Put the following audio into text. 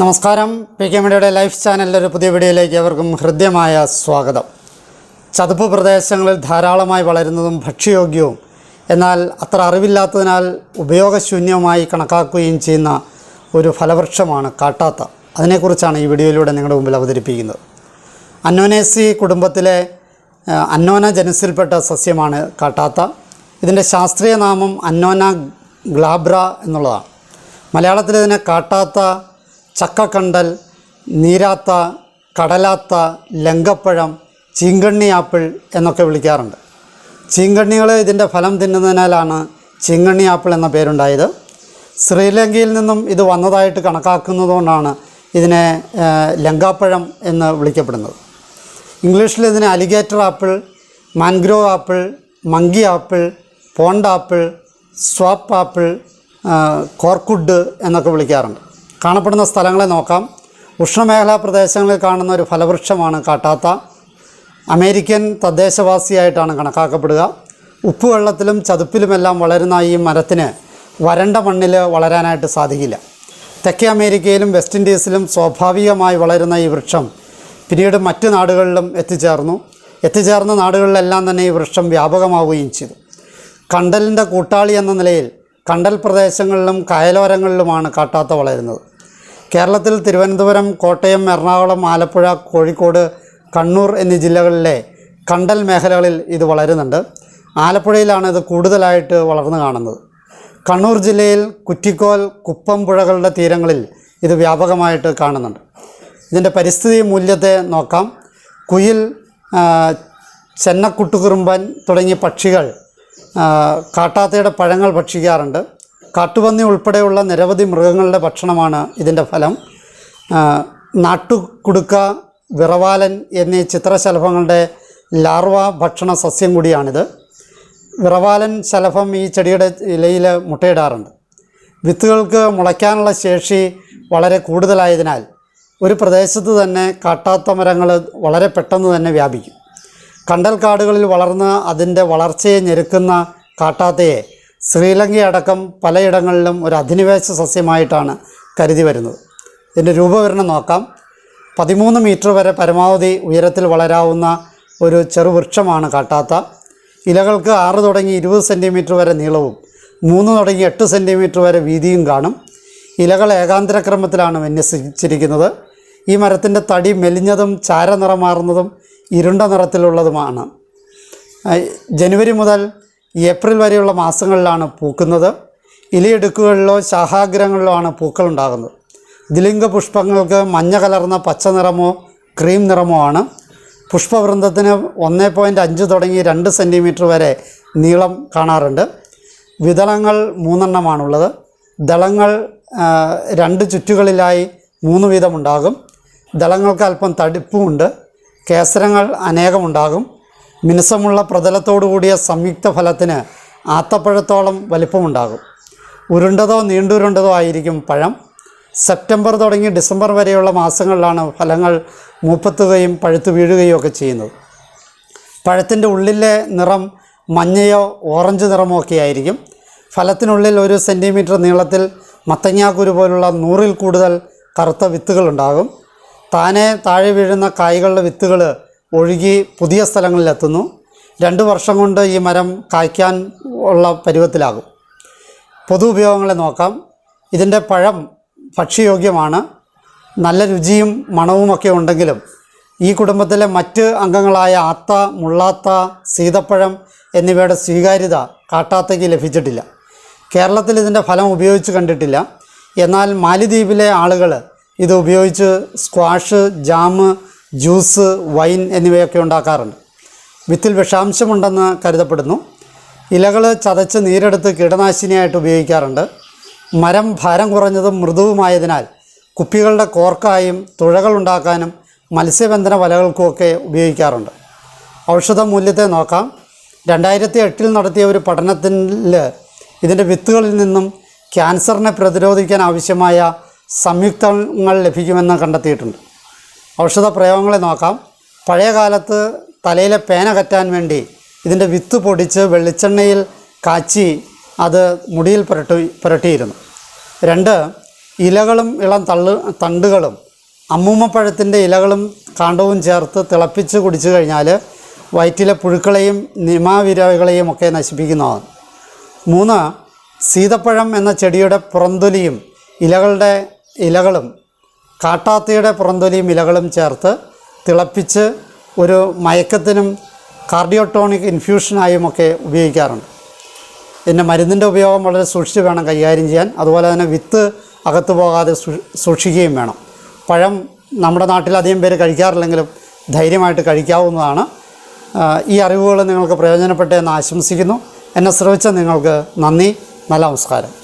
നമസ്കാരം. P K മീഡിയയുടെ life ചാനലിന്റെ ഒരു പുതിയ വീഡിയോയിലേക്ക് അവർക്കും ഹൃദ്യമായ സ്വാഗതം. ചതുപ്പ് പ്രദേശങ്ങളിൽ ധാരാളമായി വളരുന്നതും ഭക്ഷ്യയോഗ്യവും എന്നാൽ അത്ര അറിവില്ലാത്തതിനാൽ ഉപയോഗശൂന്യവുമായി കണക്കാക്കുകയും ചെയ്യുന്ന ഒരു ഫലവൃക്ഷമാണ് കാട്ടാത്ത. അതിനെക്കുറിച്ചാണ് ഈ വീഡിയോയിലൂടെ നിങ്ങളുടെ മുമ്പിൽ അവതരിപ്പിക്കുന്നത്. അന്നോനേസി കുടുംബത്തിലെ അന്നോന ജനുസിൽപ്പെട്ട സസ്യമാണ് കാട്ടാത്ത. ഇതിന്റെ ശാസ്ത്രീയ നാമം അന്നോന ഗ്ലാബ്ര എന്നുള്ളതാണ്. മലയാളത്തിൽ ഇതിനെ കാട്ടാത്ത ചക്കക്കണ്ടൽ നീരാത്ത കടലാത്ത ലങ്കപ്പഴം ചീങ്കണ്ണി ആപ്പിൾ എന്നൊക്കെ വിളിക്കാറുണ്ട്. ചീങ്കണ്ണികൾ ഇതിന്റെ ഫലം തിന്നുന്നതിനാലാണ് ചീങ്കണ്ണി ആപ്പിൾ എന്ന പേരുണ്ടായത്. ശ്രീലങ്കയിൽ നിന്നും ഇത് വന്നതായിട്ട് കണക്കാക്കുന്നതുകൊണ്ടാണ് ഇതിനെ ലങ്കാപ്പഴം എന്ന് വിളിക്കപ്പെടുന്നത്. ഇംഗ്ലീഷിൽ ഇതിനെ alligator apple mangrove apple monkey apple pond apple swamp apple corkwood എന്നൊക്കെ വിളിക്കാറുണ്ട്. കാണപ്പെടുന്ന സ്ഥലങ്ങളെ നോക്കാം. ഉഷ്ണമേഖലാ പ്രദേശങ്ങളിൽ കാണുന്ന ഒരു ഫലവൃക്ഷമാണ് കാട്ടാത്ത. അമേരിക്കൻ തദ്ദേശവാസിയായിട്ടാണ് കണക്കാക്കപ്പെടുക. ഉപ്പുവെള്ളത്തിലും ചതുപ്പിലുമെല്ലാം വളരുന്ന ഈ മരത്തിന് വരണ്ട മണ്ണിൽ വളരാനായിട്ട് സാധിക്കില്ല. തെക്കേ അമേരിക്കയിലും വെസ്റ്റ് ഇൻഡീസിലും സ്വാഭാവികമായി വളരുന്ന ഈ വൃക്ഷം പിന്നീട് മറ്റു നാടുകളിലും എത്തിച്ചേർന്നു. എത്തിച്ചേർന്ന നാടുകളിലെല്ലാം തന്നെ ഈ വൃക്ഷം വ്യാപകമാവുകയും ചെയ്തു. കണ്ടലിന്റെ കൂട്ടാളി എന്ന നിലയിൽ കണ്ടൽ പ്രദേശങ്ങളിലും കായലോരങ്ങളിലുമാണ് കാട്ടാത്ത വളരുന്നത്. കേരളത്തിൽ തിരുവനന്തപുരം കോട്ടയം എറണാകുളം ആലപ്പുഴ കോഴിക്കോട് കണ്ണൂർ എന്നീ ജില്ലകളിലെ കണ്ടൽ മേഖലകളിൽ ഇത് വളരുന്നുണ്ട്. ആലപ്പുഴയിലാണ് ഇത് കൂടുതലായിട്ട് വളർന്നു കാണുന്നത്. കണ്ണൂർ ജില്ലയിൽ കുറ്റിക്കോൽ കുപ്പം പുഴകളുടെ തീരങ്ങളിൽ ഇത് വ്യാപകമായിട്ട് കാണുന്നുണ്ട്. ഇതിന്റെ പരിസ്ഥിതി മൂല്യത്തെ നോക്കാം. കുയിൽ ചെന്നക്കുട്ടുകുറുമ്പൻ തുടങ്ങിയ പക്ഷികൾ കാട്ടാത്തയുടെ പഴങ്ങൾ ഭക്ഷിക്കാറുണ്ട്. കാട്ടുപന്നി ഉൾപ്പെടെയുള്ള നിരവധി മൃഗങ്ങളുടെ ഭക്ഷണമാണ് ഇതിന്റെ ഫലം. നാട്ടുകുടുക്ക വിറവാലൻ എന്നീ ചിത്രശലഭങ്ങളുടെ ലാർവ ഭക്ഷണ സസ്യം കൂടിയാണിത്. വിറവാലൻ ശലഭം ഈ ചെടിയുടെ ഇലയിൽ മുട്ടയിടാറുണ്ട്. വിത്തുകൾക്ക് മുളയ്ക്കാനുള്ള ശേഷി വളരെ കൂടുതലായതിനാൽ ഒരു പ്രദേശത്ത് തന്നെ കാട്ടാത്ത മരങ്ങൾ വളരെ പെട്ടെന്ന് തന്നെ വ്യാപിക്കും. കണ്ടൽ കാടുകളിൽ വളർന്ന് അതിന്റെ വളർച്ചയെ ഞെരുക്കുന്ന കാട്ടാത്തയെ ശ്രീലങ്കയടക്കം പലയിടങ്ങളിലും ഒരു അധിനിവേശ സസ്യമായിട്ടാണ് കരുതി വരുന്നത്. ഇതിന്റെ രൂപവിവരണം നോക്കാം. പതിമൂന്ന് മീറ്റർ വരെ പരമാവധി ഉയരത്തിൽ വളരാവുന്ന ഒരു ചെറുവൃക്ഷമാണ് കാട്ടാത്ത. ഇലകൾക്ക് ആറ് തുടങ്ങി ഇരുപത് സെന്റിമീറ്റർ വരെ നീളവും മൂന്ന് തുടങ്ങി എട്ട് സെന്റിമീറ്റർ വരെ വീതിയും കാണും. ഇലകൾ ഏകാന്തരക്രമത്തിലാണ് വിന്യസിച്ചിരിക്കുന്നത്. ഈ മരത്തിന്റെ തടി മെലിഞ്ഞതും ചാരനിറമാർന്നതും ഇരുണ്ട നിറത്തിലുള്ളതുമാണ്. ജനുവരി മുതൽ ഏപ്രിൽ വരെയുള്ള മാസങ്ങളിലാണ് പൂക്കുന്നത്. ഇലയിടുക്കുകളിലോ ശാഖാഗ്രഹങ്ങളിലോ ആണ് പൂക്കൾ ഉണ്ടാകുന്നത് ദിലിംഗ പുഷ്പങ്ങൾക്ക് മഞ്ഞ കലർന്ന പച്ച നിറമോ ക്രീം നിറമോ ആണ്. പുഷ്പവൃന്ദത്തിന് ഒന്ന് പോയിന്റ് അഞ്ച് തുടങ്ങി രണ്ട് സെന്റിമീറ്റർ വരെ നീളം കാണാറുണ്ട്. വിതളങ്ങൾ മൂന്നെണ്ണമാണുള്ളത്. ദളങ്ങൾ രണ്ട് ചുറ്റുകളിലായി മൂന്ന് വീതമുണ്ടാകും. ദളങ്ങൾക്ക് അല്പം തടിപ്പുമുണ്ട്. കേസരങ്ങൾ അനേകമുണ്ടാകും. മിനുസമുള്ള പ്രതലത്തോടു കൂടിയ സംയുക്ത ഫലത്തിന് ആത്തപ്പഴത്തോളം വലിപ്പമുണ്ടാകും. ഉരുണ്ടതോ നീണ്ടുരുണ്ടതോ ആയിരിക്കും പഴം. സെപ്റ്റംബർ തുടങ്ങി ഡിസംബർ വരെയുള്ള മാസങ്ങളിലാണ് ഫലങ്ങൾ മൂപ്പത്തുകയും പഴുത്തു വീഴുകയും ഒക്കെ ചെയ്യുന്നത്. പഴത്തിന്റെ ഉള്ളിലെ നിറം മഞ്ഞയോ ഓറഞ്ച് നിറമോ ഒക്കെ ആയിരിക്കും. ഫലത്തിനുള്ളിൽ ഒരു സെന്റിമീറ്റർ നീളത്തിൽ മത്തങ്ങാക്കുരു പോലുള്ള നൂറിൽ കൂടുതൽ കറുത്ത വിത്തുകളുണ്ടാകും താനെ താഴെ വീഴുന്ന കായ്കളുടെ വിത്തുകൾ ഒഴുകി പുതിയ സ്ഥലങ്ങളിലെത്തുന്നു. രണ്ട് വർഷം കൊണ്ട് ഈ മരം കായ്ക്കാൻ ഉള്ള പരുവത്തിലാകും. പൊതു ഉപയോഗങ്ങളെ നോക്കാം. ഇതിന്റെ പഴം ഭക്ഷ്യയോഗ്യമാണ്. നല്ല രുചിയും മണവുമൊക്കെ ഉണ്ടെങ്കിലും ഈ കുടുംബത്തിലെ മറ്റ് അംഗങ്ങളായ ആത്ത മുള്ളാത്ത സീതപ്പഴം എന്നിവയുടെ സ്വീകാര്യത കാട്ടാത്തയ്ക്ക് ലഭിച്ചിട്ടില്ല. കേരളത്തിൽ ഇതിന്റെ ഫലം ഉപയോഗിച്ച് കണ്ടിട്ടില്ല. എന്നാൽ മാലിദ്വീപിലെ ആളുകൾ ഇത് ഉപയോഗിച്ച് സ്ക്വാഷ് ജാം ജ്യൂസ് വൈൻ എന്നിവയൊക്കെ ഉണ്ടാക്കാറുണ്ട്. വിത്തിൽ വിഷാംശമുണ്ടെന്ന് കരുതപ്പെടുന്നു. ഇലകൾ ചതച്ച് നീരെടുത്ത് കീടനാശിനിയായിട്ട് ഉപയോഗിക്കാറുണ്ട്. മരം ഭാരം കുറഞ്ഞതും മൃദുവുമായതിനാൽ കുപ്പികളുടെ കോർക്കായും തുഴകൾ ഉണ്ടാക്കാനും മത്സ്യബന്ധന വലകൾക്കുമൊക്കെ ഉപയോഗിക്കാറുണ്ട്. ഔഷധ മൂല്യത്തെ നോക്കാം. രണ്ടായിരത്തി എട്ടിൽ നടത്തിയ ഒരു പഠനത്തിൽ ഇതിന്റെ വിത്തുകളിൽ നിന്നും ക്യാൻസറിനെ പ്രതിരോധിക്കാൻ ആവശ്യമായ സംയുക്തങ്ങൾ ലഭിക്കുമെന്ന് കണ്ടെത്തിയിട്ടുണ്ട്. ഔഷധ പ്രയോഗങ്ങളെ നോക്കാം. പഴയ കാലത്ത് തലയിലെ പേന കറ്റാൻ വേണ്ടി ഇതിന്റെ വിത്ത് പൊടിച്ച് വെളിച്ചെണ്ണയിൽ കാച്ചി അത് മുടിയിൽ പുരട്ടി പുരട്ടിയിരുന്നു. രണ്ട് ഇലകളും ഇളം തള്ളു തണ്ടുകളും അമ്മൂമ്മപ്പഴത്തിന്റെ ഇലകളും കാണ്ടവും ചേർത്ത് തിളപ്പിച്ച് കുടിച്ചു കഴിഞ്ഞാൽ വയറ്റിലെ പുഴുക്കളെയും നിമാവിരകളെയും ഒക്കെ നശിപ്പിക്കുന്നതാണ്. മൂന്ന് സീതപ്പഴം എന്ന ചെടിയുടെ പുറന്തൊലിയും ഇലകളുടെ ഇലകളും കാട്ടാത്തയുടെ പുറന്തൊലിയും ഇലകളും ചേർത്ത് തിളപ്പിച്ച് ഒരു മയക്കത്തിനും കാർഡിയോട്ടോണിക് ഇൻഫ്യൂഷനായും ഒക്കെ ഉപയോഗിക്കാറുണ്ട്. പിന്നെ മരുന്നിന്റെ ഉപയോഗം വളരെ സൂക്ഷിച്ച് വേണം കൈകാര്യം ചെയ്യാൻ. അതുപോലെ തന്നെ വിത്ത് അകത്തു പോകാതെ സൂക്ഷിക്കുകയും വേണം. പഴം നമ്മുടെ നാട്ടിൽ അധികം പേര് കഴിക്കാറില്ലെങ്കിലും ധൈര്യമായിട്ട് കഴിക്കാവുന്നതാണ്. ഈ അറിവുകൾ നിങ്ങൾക്ക് പ്രയോജനപ്പെട്ടെന്ന് ആശംസിക്കുന്നു. എന്നെ ശ്രമിച്ച നിങ്ങൾക്ക് നന്ദി. നല്ല നമസ്കാരം.